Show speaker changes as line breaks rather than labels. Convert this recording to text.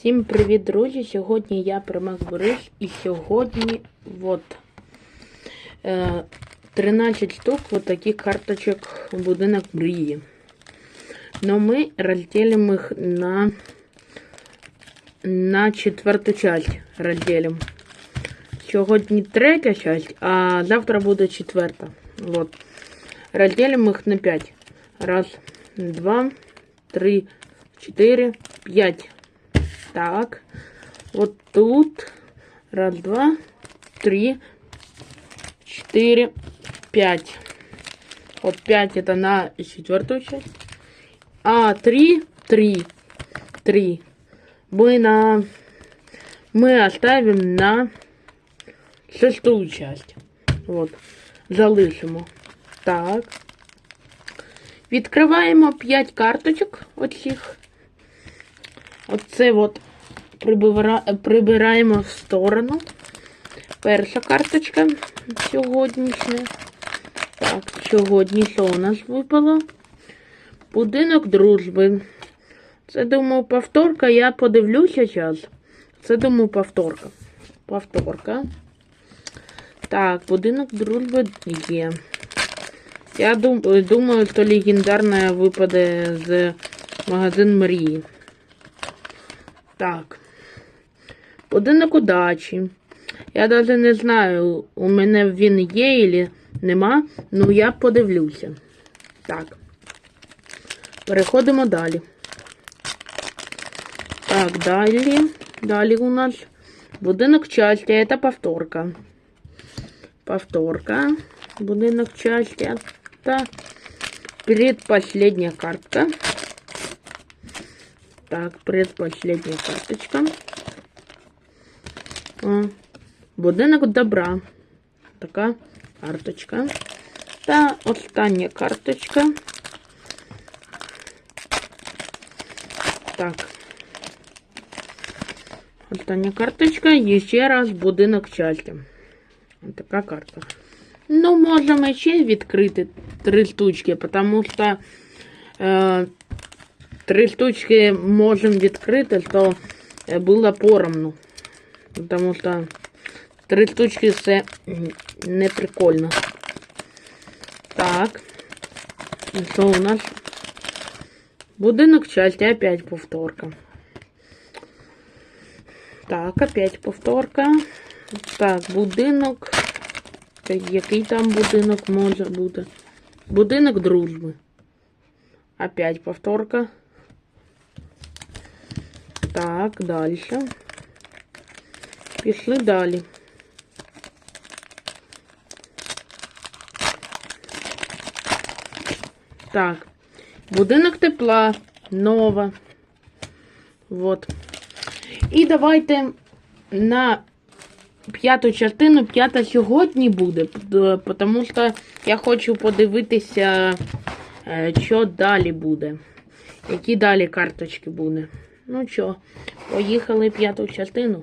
Всім привіт, друзі! Сьогодні я Примак Борис і сьогодні от, е, 13 штук вот таких карточок у будинок мрії. Но ми розділимо їх на, на четверту часть розділимо. Сьогодні третя часть, а завтра буде четверта. Вот. Розділимо їх на 5. Раз, два, три, чотири, п'ять. Так. Вот тут. Раз, два, три, четыре, пять. Вот пять это на четвертую часть. А три, три, три. Мы на... Мы оставим на шестую часть. Вот. Залишимо. Так. Відкриваємо 5 карточок оцих. Оце от прибира- прибираємо в сторону. Перша карточка сьогоднішня. Так, сьогодні що у нас випало? Будинок дружби. Це, думаю, повторка. Я подивлюся зараз. Це, думаю, повторка. Повторка. Так, будинок дружби є. Я дум, думаю, що легендарна випаде з магазин Мрії. Так. Будинок удачі. Я навіть не знаю, у мене він є чи нема. Ну я подивлюся. Так. Переходимо далі. Так, далі. Далі у нас будинок щастя. Це повторка. Повторка. Будинок щастя. Та предпоследняя картка. Так, предпоследняя карточка. О, будинок добра. Така карточка. Та остання карточка. Так. Остання карточка. І ще раз будинок щастя. Така карта. Ну, можемо ще відкрити три штучки, тому що е, три штучки можемо відкрити, то е, було поровну. Тому що три штучки це не прикольно. Так. Що у нас? Будинок щастя, опять повторка. Так, опять повторка. Так, будинок. Який там будинок може бути? Будинок дружби. Опять повторка. Так, далі. Пішли далі. Так. Будинок тепла. Нова. Вот. І давайте на п'яту частину, п'ята сьогодні буде, тому що я хочу подивитися, е, що далі буде. Які далі карточки буде. Ну що, поїхали п'яту частину.